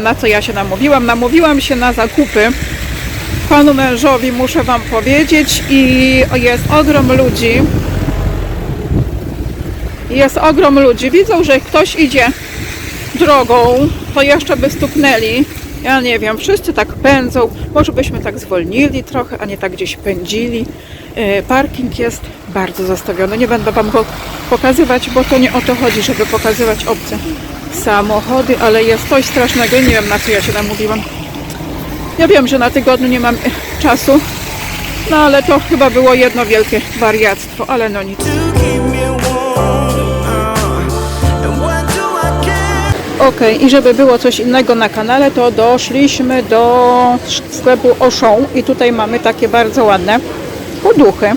wiem na co ja się namówiłam. Namówiłam się na zakupy. Panu mężowi muszę Wam powiedzieć i jest ogrom ludzi. Jest ogrom ludzi. Widzą, że ktoś idzie drogą, to jeszcze by stuknęli. Ja nie wiem, wszyscy tak pędzą. Może byśmy tak zwolnili trochę, a nie tak gdzieś pędzili. E, Parking jest bardzo zastawiony. Nie będę Wam go pokazywać, bo to nie o to chodzi, żeby pokazywać obce samochody, ale jest coś strasznego i nie wiem na co ja się namówiłam. Ja wiem, że na tygodniu nie mam czasu, no ale to chyba było jedno wielkie wariactwo, ale no nic. Okej, i żeby było coś innego na kanale, to doszliśmy do sklepu Auchan i tutaj mamy takie bardzo ładne poduchy.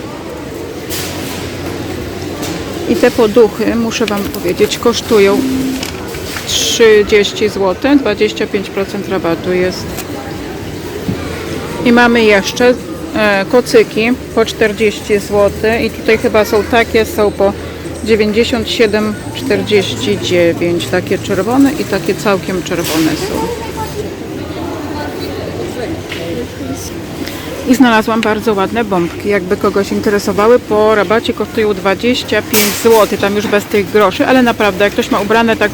I te poduchy, muszę Wam powiedzieć, kosztują 30 zł, 25% rabatu jest. I mamy jeszcze e, kocyki po 40 zł i tutaj chyba są takie, są po 97,49 takie czerwone i takie całkiem czerwone są. I znalazłam bardzo ładne bombki, jakby kogoś interesowały, po rabacie kosztują 25 zł, tam już bez tych groszy, ale naprawdę jak ktoś ma ubrane tak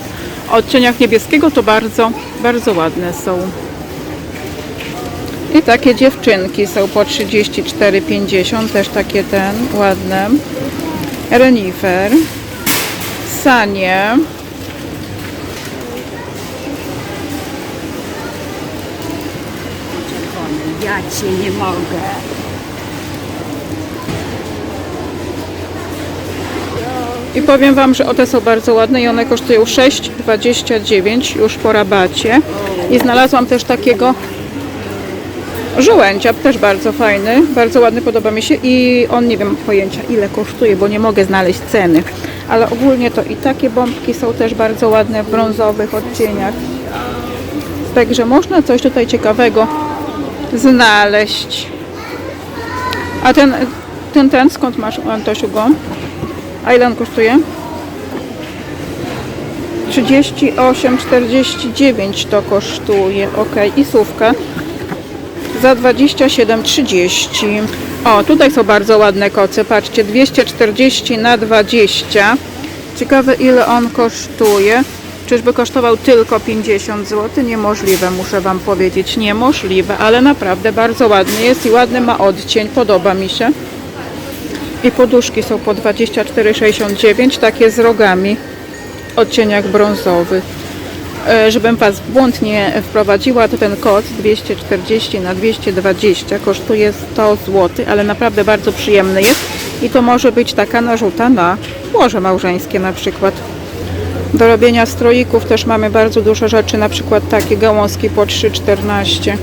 w odcieniach niebieskiego, to bardzo, bardzo ładne są. I takie dziewczynki są po 34,50, też takie ten, ładne. Renifer, sanie, Ja cię nie mogę. I powiem Wam, że one są bardzo ładne i one kosztują 6,29 już po rabacie. I znalazłam też takiego żołędzia, też bardzo fajny, bardzo ładny, podoba mi się i on nie wiem pojęcia ile kosztuje, bo nie mogę znaleźć ceny. Ale ogólnie to i takie bombki są też bardzo ładne w brązowych odcieniach. Także można coś tutaj ciekawego znaleźć. A ten, ten, ten skąd masz Antosiu go? A ile on kosztuje? 38,49 to kosztuje. Ok, i słówka za 27,30. O, tutaj są bardzo ładne koce. Patrzcie, 240 na 20. Ciekawe ile on kosztuje. Czyżby kosztował tylko 50 zł? Niemożliwe, muszę Wam powiedzieć. Niemożliwe, ale naprawdę bardzo ładny jest i ładny ma odcień. Podoba mi się. I poduszki są po 24,69, takie z rogami, odcieniach brązowych. E, Żebym Was błąd nie wprowadziła, to ten kod 240 na 220 kosztuje 100 zł, ale naprawdę bardzo przyjemny jest. I to może być taka narzuta na łoże małżeńskie na przykład. Do robienia stroików też mamy bardzo dużo rzeczy, na przykład takie gałązki po 3,14.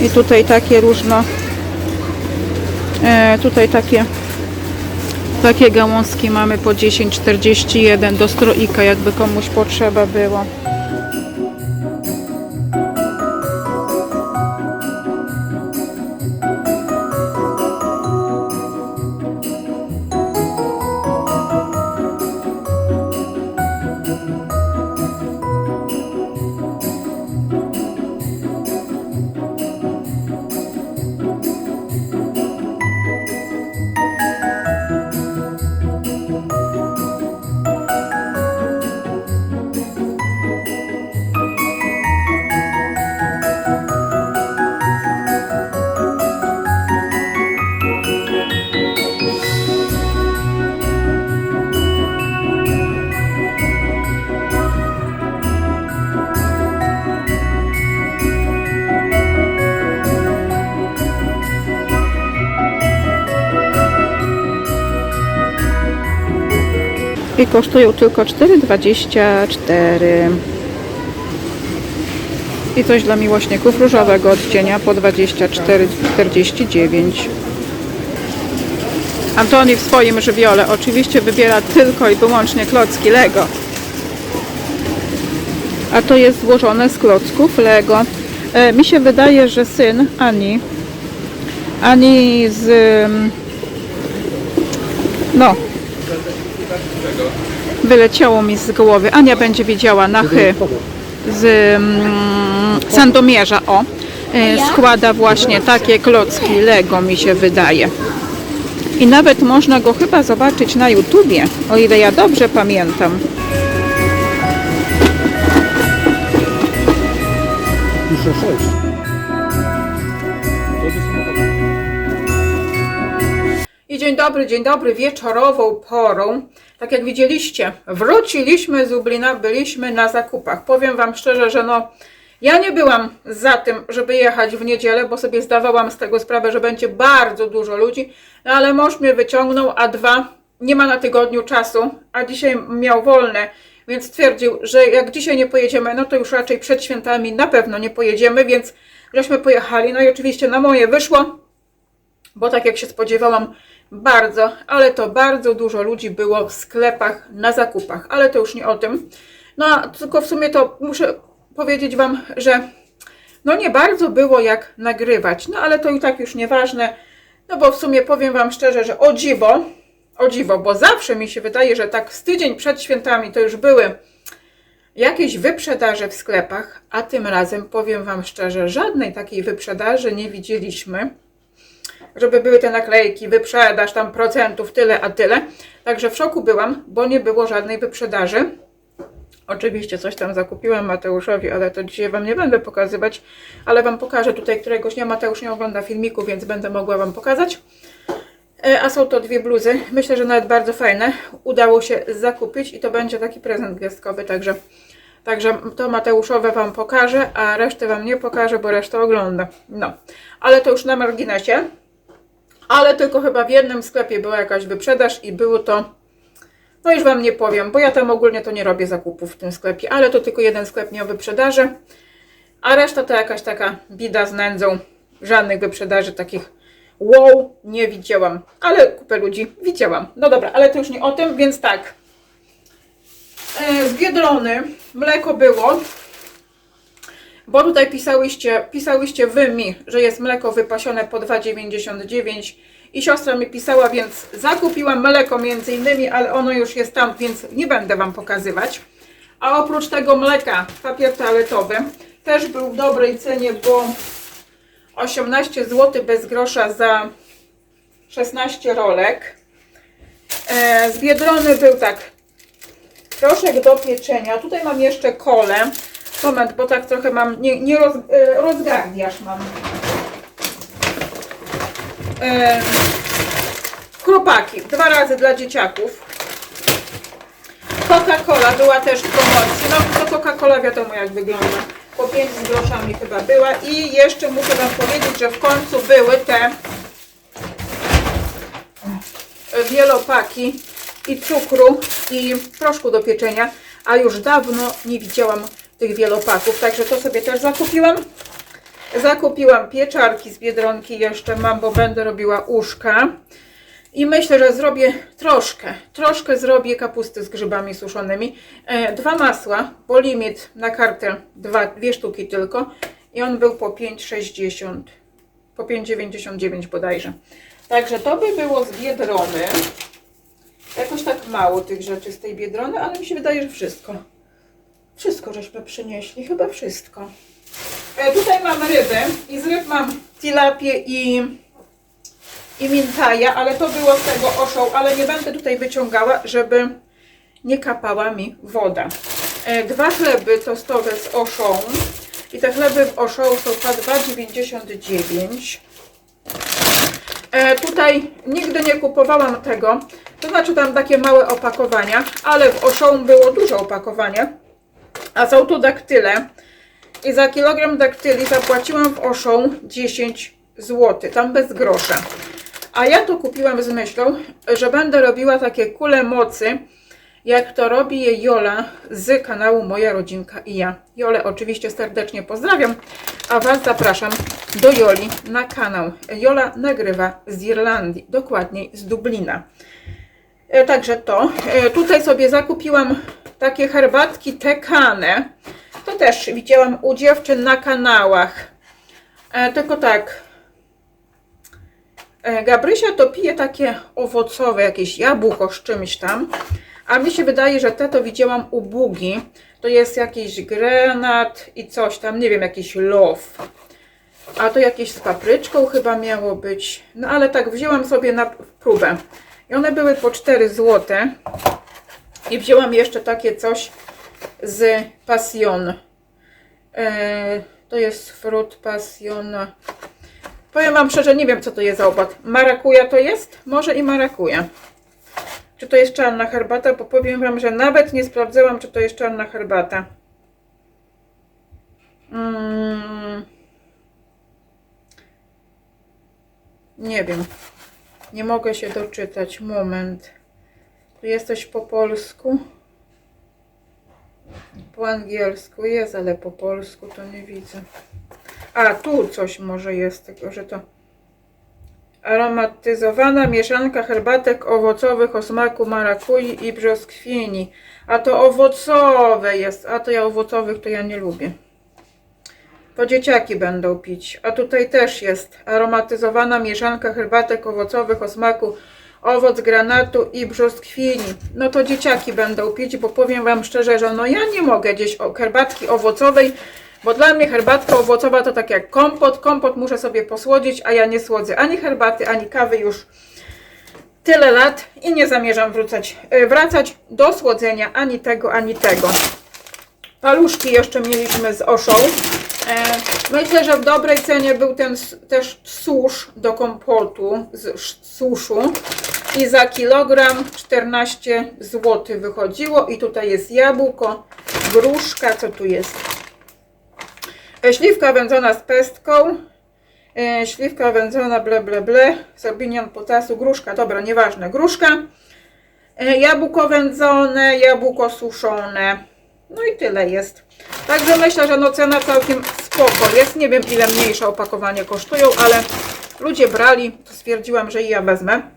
I tutaj takie różno E, tutaj takie takie gałązki mamy po 10,41 do stroika, jakby komuś potrzeba było. Kosztują tylko 4,24. I coś dla miłośników różowego odcienia po 24,49. Antoni w swoim żywiole oczywiście wybiera tylko i wyłącznie klocki Lego. A to jest złożone z klocków Lego. E, mi się wydaje, że syn Ani, Ani z... ym, No, Wyleciało mi z głowy. Ania będzie wiedziała na chy z mm, Sandomierza. O, e, składa właśnie takie klocki Lego, mi się wydaje. I nawet można go chyba zobaczyć na YouTubie, o ile ja dobrze pamiętam. Pisze 6. To jest samochód. I dzień dobry, dzień dobry, wieczorową porą. Tak jak widzieliście, wróciliśmy z Lublina, byliśmy na zakupach. Powiem Wam szczerze, że no, ja nie byłam za tym, żeby jechać w niedzielę, bo sobie zdawałam z tego sprawę, że będzie bardzo dużo ludzi, no ale mąż mnie wyciągnął, a dwa, nie ma na tygodniu czasu, a dzisiaj miał wolne, więc stwierdził, że jak dzisiaj nie pojedziemy, no to już raczej przed świętami na pewno nie pojedziemy, więc żeśmy pojechali. No i oczywiście na moje wyszło, bo tak jak się spodziewałam, bardzo, ale to bardzo dużo ludzi było w sklepach na zakupach, ale to już nie o tym. No, tylko w sumie to muszę powiedzieć Wam, że no nie bardzo było jak nagrywać, no ale to i tak już nieważne, no bo w sumie powiem Wam szczerze, że o dziwo, o dziwo, bo zawsze mi się wydaje, że tak z tydzień przed świętami to już były jakieś wyprzedaże w sklepach, a tym razem powiem Wam szczerze, żadnej takiej wyprzedaży nie widzieliśmy żeby były te naklejki, wyprzedaż tam procentów tyle, a tyle. Także w szoku byłam, bo nie było żadnej wyprzedaży. Oczywiście coś tam zakupiłam Mateuszowi, ale to dzisiaj Wam nie będę pokazywać, ale Wam pokażę tutaj któregoś dnia. Mateusz nie ogląda filmiku, więc będę mogła Wam pokazać. E, A są to dwie bluzy. Myślę, że nawet bardzo fajne. Udało się zakupić i to będzie taki prezent gwiazdkowy, także, także to Mateuszowe Wam pokażę, a resztę Wam nie pokażę, bo resztę ogląda. No, ale to już na marginesie. Ale tylko chyba w jednym sklepie była jakaś wyprzedaż i było to. No już Wam nie powiem, bo ja tam ogólnie to nie robię zakupów w tym sklepie, ale to tylko jeden sklep miał wyprzedaży, a reszta to jakaś taka bida z nędzą. Żadnych wyprzedaży takich wow nie widziałam, ale kupę ludzi widziałam. No dobra, ale to już nie o tym, więc tak. E, Z Biedrony mleko było, bo tutaj pisałyście, pisałyście wy mi, że jest mleko wypasione po 2,99 i siostra mi pisała, więc zakupiłam mleko między innymi, ale ono już jest tam, więc nie będę Wam pokazywać. A oprócz tego mleka, papier toaletowy też był w dobrej cenie, bo 18 zł bez grosza za 16 rolek. E, z Biedrony był tak, proszek do pieczenia. Tutaj mam jeszcze kolę. Moment, bo tak trochę mam, nie, nie roz, e, rozgardiasz mam. E, Krupaki, dwa razy dla dzieciaków. Coca-Cola była też w promocji. No to Coca-Cola wiadomo jak wygląda. Po 5 z groszami chyba była. I jeszcze muszę Wam powiedzieć, że w końcu były te wielopaki i cukru i proszku do pieczenia, a już dawno nie widziałam tych wielopaków, także to sobie też zakupiłam. Zakupiłam pieczarki z Biedronki, jeszcze mam, bo będę robiła uszka. I myślę, że zrobię troszkę, troszkę zrobię kapusty z grzybami suszonymi. E, dwa masła, bo limit na kartę dwa, dwie sztuki tylko. I on był po 5,60, po 5,99 bodajże. Także to by było z Biedrony. Jakoś tak mało tych rzeczy z tej Biedrony, ale mi się wydaje, że wszystko. Wszystko żeśmy przynieśli, chyba wszystko. E, tutaj mam ryby i z ryb mam tilapię i, i mintaja, ale to było z tego oszoł, ale nie będę tutaj wyciągała, żeby nie kapała mi woda. E, dwa chleby tostowe z oszą i te chleby w oszoł są po 2,99. E, tutaj nigdy nie kupowałam tego, to znaczy tam takie małe opakowania, ale w oszą było duże opakowanie, a są tu daktyle. I za kilogram daktyli zapłaciłam w oszą 10 zł, tam bez grosza. A ja to kupiłam z myślą, że będę robiła takie kule mocy, jak to robi Jola z kanału Moja Rodzinka i ja. Jolę oczywiście serdecznie pozdrawiam, a Was zapraszam do Joli na kanał. Jola nagrywa z Irlandii, dokładniej z Dublina. E, Także to. E, Tutaj sobie zakupiłam takie herbatki tekane. To też widziałam u dziewczyn na kanałach. E, Tylko tak. E, Gabrysia to pije takie owocowe, jakieś jabłko z czymś tam. A mi się wydaje, że te to widziałam u Bugi. To jest jakiś granat i coś tam, nie wiem, jakiś low. A to jakieś z papryczką chyba miało być. No ale tak wzięłam sobie na próbę. I one były po 4 zł. I wzięłam jeszcze takie coś z pasjon. E, to jest fruit passion. Powiem Wam szczerze, nie wiem co to jest za opat. Marakuja to jest? Może i marakuja. Czy to jest czarna herbata? Bo powiem Wam, że nawet nie sprawdzałam, czy to jest czarna herbata. Mm. Nie wiem. Nie mogę się doczytać. Moment. Jesteś po polsku? Po angielsku jest, ale po polsku to nie widzę. A, tu coś może jest, tylko że to aromatyzowana mieszanka herbatek owocowych o smaku marakui i brzoskwini. A to owocowe jest, a to ja owocowych to ja nie lubię. To dzieciaki będą pić. A tutaj też jest aromatyzowana mieszanka herbatek owocowych o smaku owoc granatu i brzoskwini. No to dzieciaki będą pić, bo powiem Wam szczerze, że no ja nie mogę gdzieś herbatki owocowej, bo dla mnie herbatka owocowa to tak jak kompot. Kompot muszę sobie posłodzić, a ja nie słodzę ani herbaty, ani kawy już tyle lat i nie zamierzam wrócać, e, wracać do słodzenia ani tego, ani tego. Paluszki jeszcze mieliśmy z Oszą. E, Myślę, że w dobrej cenie był ten też susz do kompotu z sz- suszu i za kilogram 14 zł wychodziło i tutaj jest jabłko, gruszka, co tu jest? E, Śliwka wędzona z pestką, e, śliwka wędzona ble ble ble, sorbinion potasu, gruszka, dobra, nieważne, gruszka, e, jabłko wędzone, jabłko suszone, no i tyle jest. Także myślę, że no cena całkiem spoko jest. Nie wiem ile mniejsze opakowanie kosztują, ale ludzie brali, to stwierdziłam, że i ja wezmę.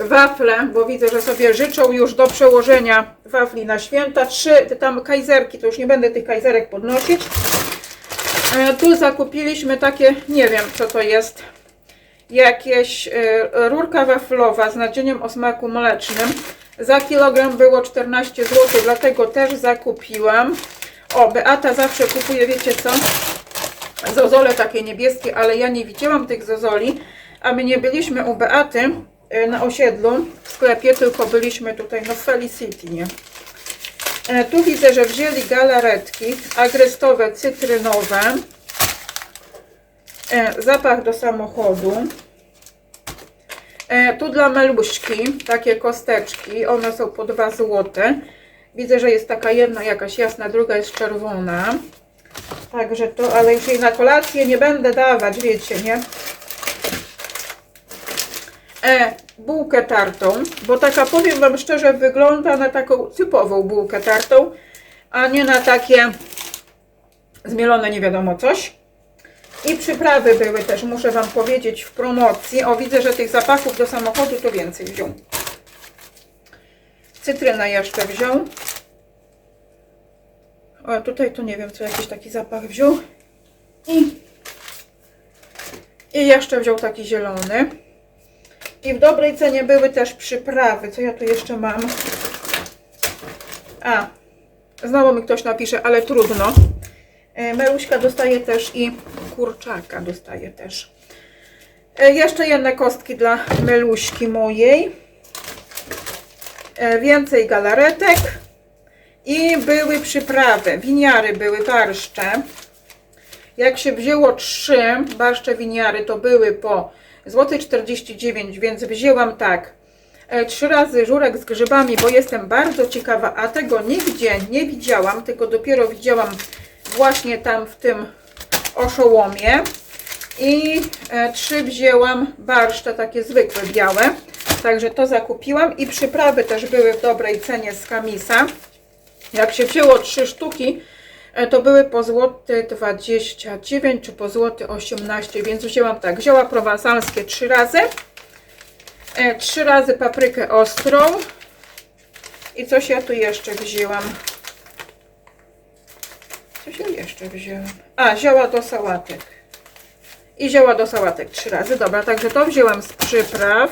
Wafle, bo widzę, że sobie życzą już do przełożenia wafli na święta. Trzy te tam kajzerki, to już nie będę tych kajzerek podnosić. E, Tu zakupiliśmy takie, nie wiem co to jest, jakieś e, rurka waflowa z nadzieniem o smaku mlecznym. Za kilogram było 14 zł, dlatego też zakupiłam. O, Beata zawsze kupuje, wiecie co? Zozole takie niebieskie, ale ja nie widziałam tych zozoli, a my nie byliśmy u Beaty na osiedlu w sklepie, tylko byliśmy tutaj no w Felicity, nie? E, Tu widzę, że wzięli galaretki agrestowe, cytrynowe. E, Zapach do samochodu. E, tu dla meluśki takie kosteczki, one są po 2 zł. Widzę, że jest taka jedna jakaś jasna, druga jest czerwona. Także to, ale już jej na kolację nie będę dawać, wiecie, nie? E, bułkę tartą, bo taka, powiem Wam szczerze, wygląda na taką typową bułkę tartą, a nie na takie zmielone nie wiadomo coś. I przyprawy były też, muszę Wam powiedzieć, w promocji. O, widzę, że tych zapachów do samochodu to więcej wziął. Cytrynę jeszcze wziął. O, tutaj to nie wiem, co jakiś taki zapach wziął. I, I jeszcze wziął taki zielony. I w dobrej cenie były też przyprawy. Co ja tu jeszcze mam? A, znowu mi ktoś napisze, ale trudno. E, Meluśka dostaje też i kurczaka dostaje też. E, Jeszcze jedne kostki dla Meluśki mojej. E, Więcej galaretek. I były przyprawy. Winiary były, barszcze. Jak się wzięło trzy barszcze winiary, to były po złoty 49, więc wzięłam tak. e, Trzy razy żurek z grzybami, bo jestem bardzo ciekawa, a tego nigdzie nie widziałam, tylko dopiero widziałam właśnie tam w tym oszołomie. I e, trzy wzięłam barszcze, takie zwykłe, białe. Także to zakupiłam. I przyprawy też były w dobrej cenie z kamisa. Jak się wzięło trzy sztuki, to były po złoty 29 czy po złoty 18, więc wzięłam tak, zioła prowansalskie trzy razy, e, trzy razy paprykę ostrą i coś ja tu jeszcze wzięłam. Coś ja jeszcze wzięłam. A, zioła do sałatek. I zioła do sałatek trzy razy. Dobra, także to wzięłam z przypraw.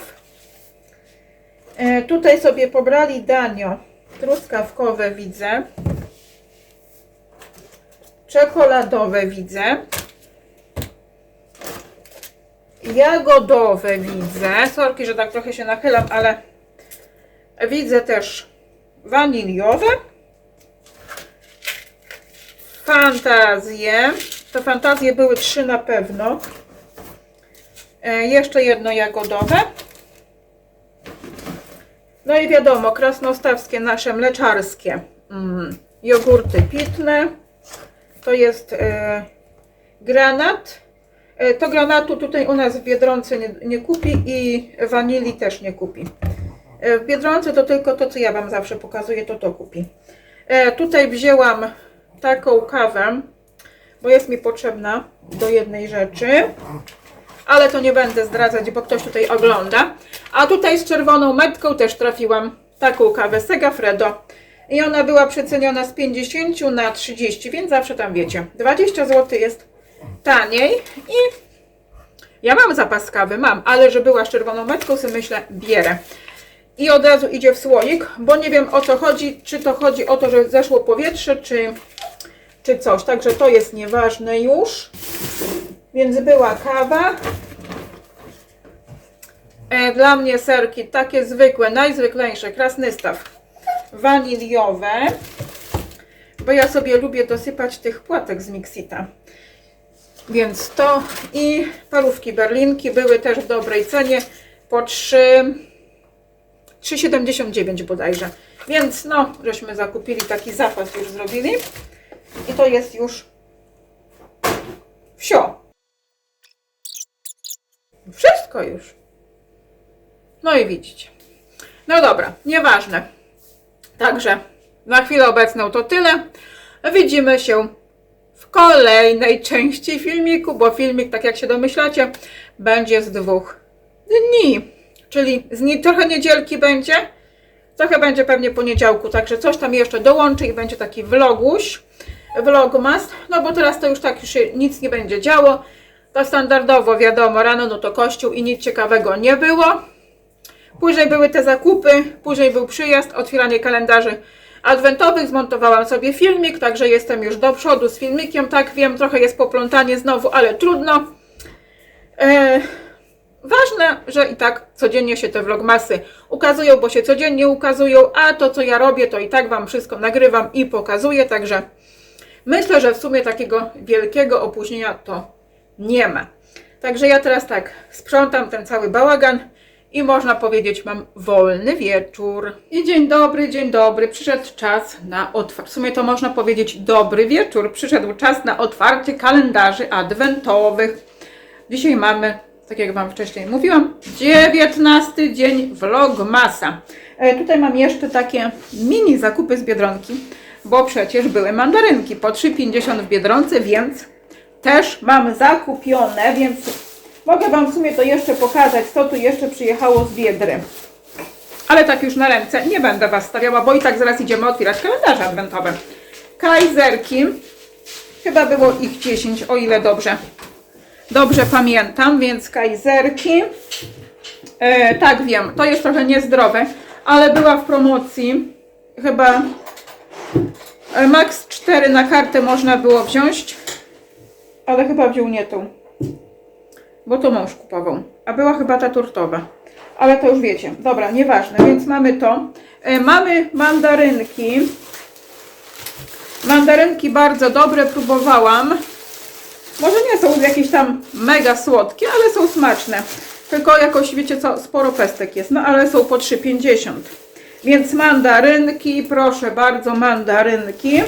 E, tutaj sobie pobrali danio truskawkowe widzę. Czekoladowe widzę. Jagodowe widzę. Sorki, że tak trochę się nachylam, ale widzę też waniliowe. Fantazje. To fantazje były trzy na pewno. E, jeszcze jedno jagodowe. No i wiadomo, krasnostawskie nasze mleczarskie. Mm, jogurty pitne. To jest e, granat. E, to granatu tutaj u nas w Biedronce nie, nie kupi i wanilii też nie kupi. E, w Biedronce to tylko to, co ja Wam zawsze pokazuję, to to kupi. E, tutaj wzięłam taką kawę, bo jest mi potrzebna do jednej rzeczy ale to nie będę zdradzać, bo ktoś tutaj ogląda. A tutaj z czerwoną metką też trafiłam taką kawę Segafredo. I ona była przeceniona z 50 na 30, więc zawsze tam wiecie. 20 zł jest taniej i ja mam zapas kawy, mam, ale że była z czerwoną metką, sobie myślę, bierę. I od razu idzie w słoik, bo nie wiem o co chodzi, czy to chodzi o to, że zeszło powietrze, czy, czy coś. Także to jest nieważne już. Więc była kawa. E, Dla mnie serki takie zwykłe, najzwyklejsze, krasnystaw waniliowe. Bo ja sobie lubię dosypać tych płatek z Mixita. Więc to i parówki berlinki były też w dobrej cenie po 3 3,79 bodajże. Więc no, żeśmy zakupili taki zapas już zrobili. I to jest już wsio. Wszystko już. No i widzicie. No dobra, nieważne. Także na chwilę obecną to tyle. Widzimy się w kolejnej części filmiku, bo filmik, tak jak się domyślacie, będzie z dwóch dni. Czyli z nie, trochę niedzielki będzie, trochę będzie pewnie poniedziałku, także coś tam jeszcze dołączy i będzie taki vloguś, vlogmas, no bo teraz to już tak już nic nie będzie działo. To standardowo wiadomo, rano no to kościół i nic ciekawego nie było. Później były te zakupy, później był przyjazd, otwieranie kalendarzy adwentowych, zmontowałam sobie filmik, także jestem już do przodu z filmikiem, tak wiem, trochę jest poplątanie znowu, ale trudno. E, ważne, że i tak codziennie się te vlogmasy ukazują, bo się codziennie ukazują, a to co ja robię, to i tak Wam wszystko nagrywam i pokazuję, także myślę, że w sumie takiego wielkiego opóźnienia to nie ma. Także ja teraz tak sprzątam ten cały bałagan i można powiedzieć, mam wolny wieczór. I dzień dobry, dzień dobry. Przyszedł czas na otwarcie. W sumie to można powiedzieć dobry wieczór. Przyszedł czas na otwarcie kalendarzy adwentowych. Dzisiaj mamy, tak jak Wam wcześniej mówiłam, 19 dzień vlogmasa. E, tutaj mam jeszcze takie mini zakupy z Biedronki, bo przecież były mandarynki po 3,50 w Biedronce, więc też mam zakupione, więc mogę Wam w sumie to jeszcze pokazać, co tu jeszcze przyjechało z Biedry. Ale tak już na ręce nie będę Was stawiała, bo i tak zaraz idziemy otwierać kalendarze adwentowe. Kajzerki, chyba było ich 10, o ile dobrze, dobrze pamiętam, więc kajzerki. E, tak wiem, to jest trochę niezdrowe, ale była w promocji, chyba e, max 4 na kartę można było wziąć, ale chyba wziął nie tą, bo to mąż kupował, a była chyba ta tortowa. Ale to już wiecie. Dobra, nieważne, więc mamy to. E, mamy mandarynki. Mandarynki bardzo dobre, próbowałam. Może nie są jakieś tam mega słodkie, ale są smaczne. Tylko jakoś, wiecie co, sporo pestek jest, no ale są po 3,50. Więc mandarynki, proszę bardzo, mandarynki.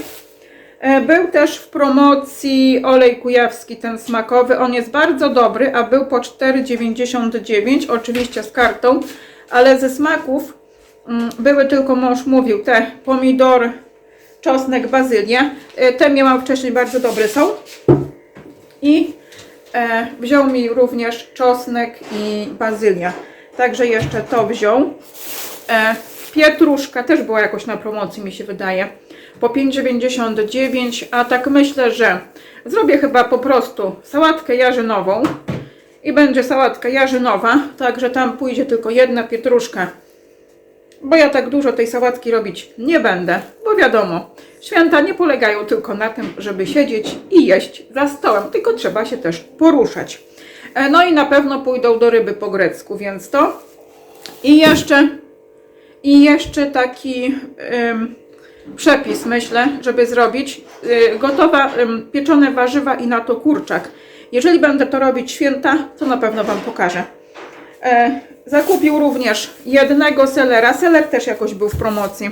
E, Był też w promocji olej kujawski, ten smakowy. On jest bardzo dobry, a był po 4,99, oczywiście z kartą, ale ze smaków mm, były tylko, mąż mówił, te pomidor, czosnek, bazylia. E, Te miałam wcześniej, bardzo dobre są. I e, wziął mi również czosnek i bazylia. Także jeszcze to wziął. Pietruszka też była jakoś na promocji, mi się wydaje. Po 5,99, a tak myślę, że zrobię chyba po prostu sałatkę jarzynową i będzie sałatka jarzynowa, także tam pójdzie tylko jedna pietruszka bo ja tak dużo tej sałatki robić nie będę, bo wiadomo, święta nie polegają tylko na tym, żeby siedzieć i jeść za stołem, tylko trzeba się też poruszać. E, No i na pewno pójdą do ryby po grecku, więc to. I jeszcze, i jeszcze taki przepis, myślę, żeby zrobić. Y, gotowa, pieczone warzywa i na to kurczak. Jeżeli będę to robić święta, to na pewno Wam pokażę. E, zakupił również jednego selera. Seler też jakoś był w promocji.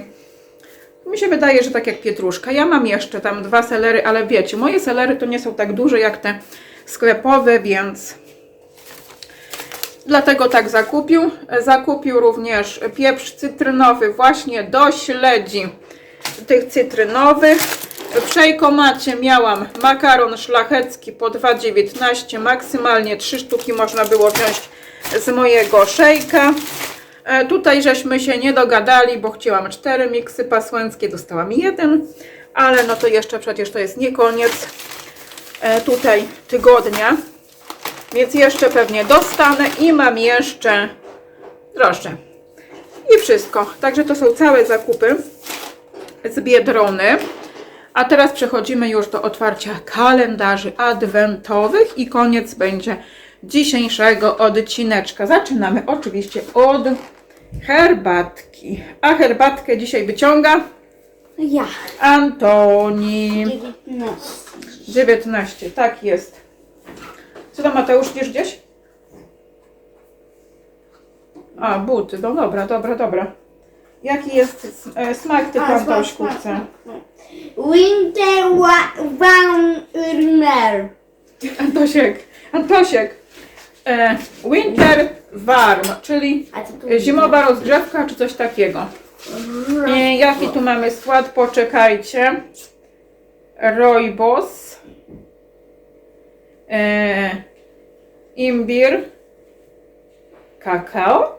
Mi się wydaje, że tak jak pietruszka. Ja mam jeszcze tam dwa selery, ale wiecie, moje selery to nie są tak duże jak te sklepowe, więc dlatego tak zakupił. E, Zakupił również pieprz cytrynowy właśnie do śledzi tych cytrynowych. W szejkomacie miałam makaron szlachecki po 2,19, maksymalnie 3 sztuki można było wziąć z mojego szejka. E, Tutaj żeśmy się nie dogadali, bo chciałam cztery miksy pasłęckie, dostałam jeden, ale no to jeszcze przecież to jest nie koniec e, tutaj tygodnia, więc jeszcze pewnie dostanę i mam jeszcze drożdże. I wszystko. Także to są całe zakupy z Biedrony. A teraz przechodzimy już do otwarcia kalendarzy adwentowych i koniec będzie dzisiejszego odcineczka. Zaczynamy oczywiście od herbatki. A herbatkę dzisiaj wyciąga Ja. Antoni. 19. 19, tak jest. Co tam Mateusz, idziesz gdzieś? A, buty, no dobra, dobra, dobra. Jaki jest e, smak ty A, smak? Winter Warmer. Antosiek, Antosiek. E, winter warm, czyli A co tu zimowa rozgrzewka czy coś takiego. E, jaki tu mamy skład? Poczekajcie. Rooibos. E, imbir. Kakao.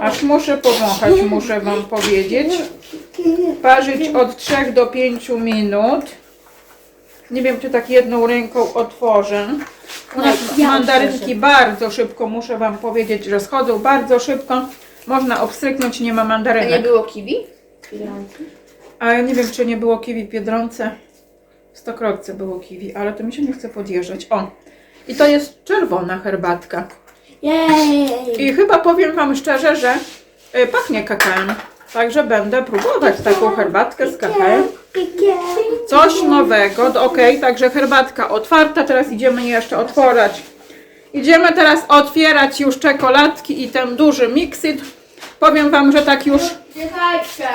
Aż muszę powąchać, muszę Wam powiedzieć. Parzyć od 3 do 5 minut. Nie wiem, czy tak jedną ręką otworzę. U nas Ja mandarynki bardzo szybko, muszę Wam powiedzieć, że schodzą bardzo szybko. Można obstryknąć, nie ma A nie mandarynek. było kiwi? A ja nie wiem, czy nie było kiwi w Biedronce. W Stokrotce było kiwi, ale to mi się nie chce podjeżdżać. O! I to jest czerwona herbatka. Jej. I chyba powiem Wam szczerze, że y, pachnie kakaem. Także będę próbować taką herbatkę z kakaem. Coś nowego, ok, także herbatka otwarta, teraz idziemy jeszcze otworać. Idziemy teraz otwierać już czekoladki i ten duży miksyt. Powiem Wam, że tak już Czekajcie.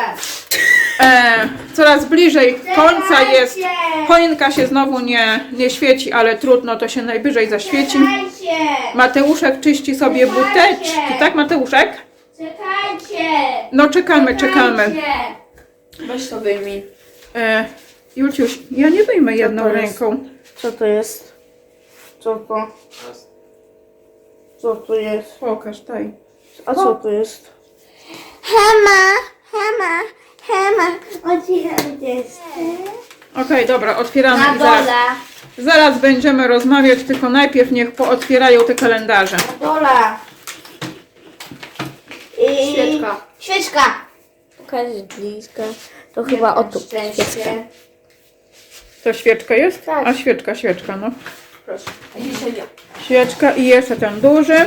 e, coraz bliżej końca jest. Choinka się znowu nie, nie świeci, ale trudno, to się najwyżej zaświeci. Czekajcie. Mateuszek czyści sobie buteczki, tak Mateuszek? Czekajcie. No czekamy, czekamy. Weź to wyjmij. E, Julciuś, ja nie wyjmę jedną to jest? ręką. Co to jest? Co to? Co to jest? Pokaż, daj. A co to jest? Hema, hema, hema. Otwieram Okej, dobra, otwieramy Na i zaraz, dole. zaraz będziemy rozmawiać, tylko najpierw niech pootwierają te kalendarze. Na dole. I... Świeczka. Świeczka. Pokażę blisko. To chyba o tu. Świeczka. To świeczka jest? Tak. A świeczka, świeczka, no. Proszę. A dzisiaj ja. Świeczka i jeszcze ten duży.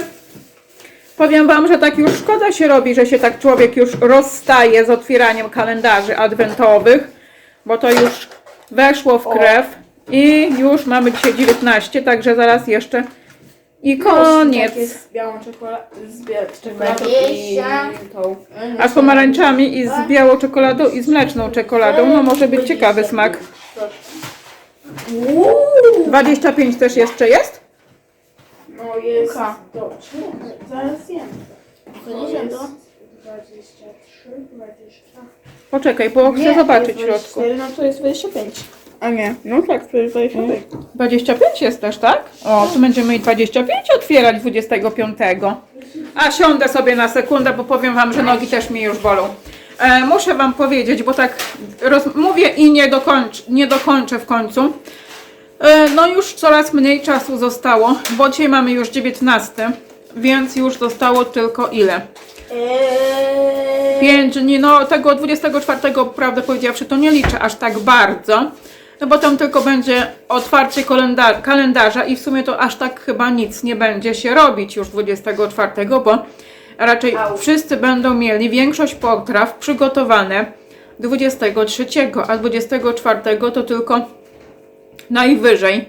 Powiem Wam, że tak już szkoda się robi, że się tak człowiek już rozstaje z otwieraniem kalendarzy adwentowych, bo to już weszło w krew i już mamy dzisiaj 19, także zaraz jeszcze i koniec. Z białą czekoladą, z bia- czekoladą i tą. A z pomarańczami i z białą czekoladą i z mleczną czekoladą, no może być ciekawy smak. 25 też jeszcze jest? No jest. Dobrze. Zaraz jem. To nie to. Poczekaj, bo chcę zobaczyć w środku. No to jest 25. A nie, no tak, to jest 25. 25 jest też, tak? O, tu będziemy i 25 otwierać 25. A siądę sobie na sekundę, bo powiem Wam, że nogi też mnie już bolą. E, muszę Wam powiedzieć, bo tak roz, mówię i nie, dokończ, nie dokończę w końcu. E, no już coraz mniej czasu zostało, bo dzisiaj mamy już 19, więc już zostało tylko ile? Eee, 5 dni, no tego 24, prawdę powiedziawszy, to nie liczę aż tak bardzo. No bo tam tylko będzie otwarcie kalenda- kalendarza i w sumie to aż tak chyba nic nie będzie się robić już 24, bo raczej wszyscy będą mieli większość potraw przygotowane 23, a 24 to tylko najwyżej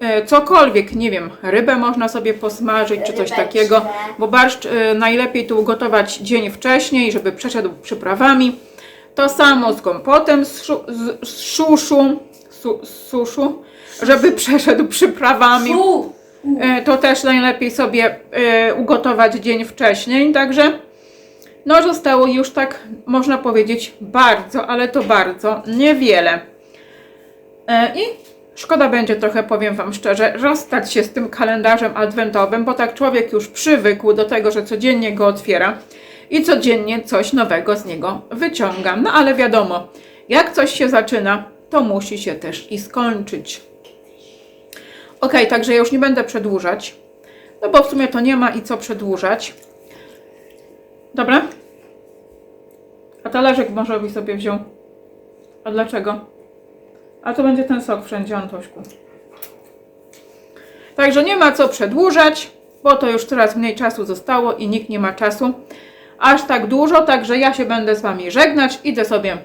e, cokolwiek, nie wiem, rybę można sobie posmażyć czy coś takiego, bo barszcz e, najlepiej tu ugotować dzień wcześniej, żeby przeszedł przyprawami. To samo z kompotem z, szu, z, z szuszu, su, z suszu, żeby przeszedł przyprawami. E, To też najlepiej sobie ugotować dzień wcześniej, także no zostało już tak, można powiedzieć, bardzo, ale to bardzo niewiele. I szkoda będzie trochę, powiem Wam szczerze, rozstać się z tym kalendarzem adwentowym, bo tak człowiek już przywykł do tego, że codziennie go otwiera i codziennie coś nowego z niego wyciąga. No ale wiadomo, jak coś się zaczyna, to musi się też i skończyć. Ok, także ja już nie będę przedłużać, no bo w sumie to nie ma i co przedłużać. Dobra? A talerzyk może byś sobie wziął. A dlaczego? A to będzie ten sok wszędzie, Antośku. Także nie ma co przedłużać, bo to już coraz mniej czasu zostało i nikt nie ma czasu aż tak dużo, także ja się będę z Wami żegnać. Idę sobie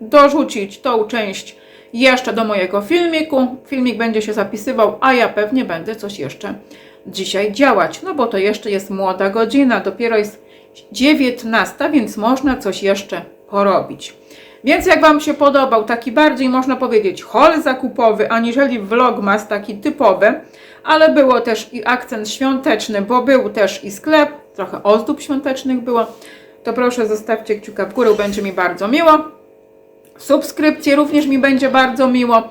dorzucić tą część jeszcze do mojego filmiku. Filmik będzie się zapisywał, a ja pewnie będę coś jeszcze dzisiaj działać, no bo to jeszcze jest młoda godzina, dopiero jest 19, więc można coś jeszcze porobić. Więc jak Wam się podobał taki bardziej, można powiedzieć, haul zakupowy, aniżeli vlogmas taki typowy, ale było też i akcent świąteczny, bo był też i sklep, trochę ozdób świątecznych było, to proszę zostawcie kciuka w górę, będzie mi bardzo miło. Subskrypcje również mi będzie bardzo miło.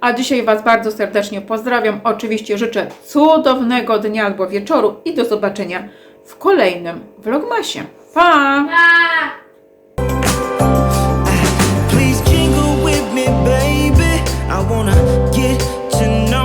A dzisiaj Was bardzo serdecznie pozdrawiam. Oczywiście życzę cudownego dnia albo wieczoru i do zobaczenia w kolejnym vlogmasie. Pa! pa. me, baby. I wanna get to know.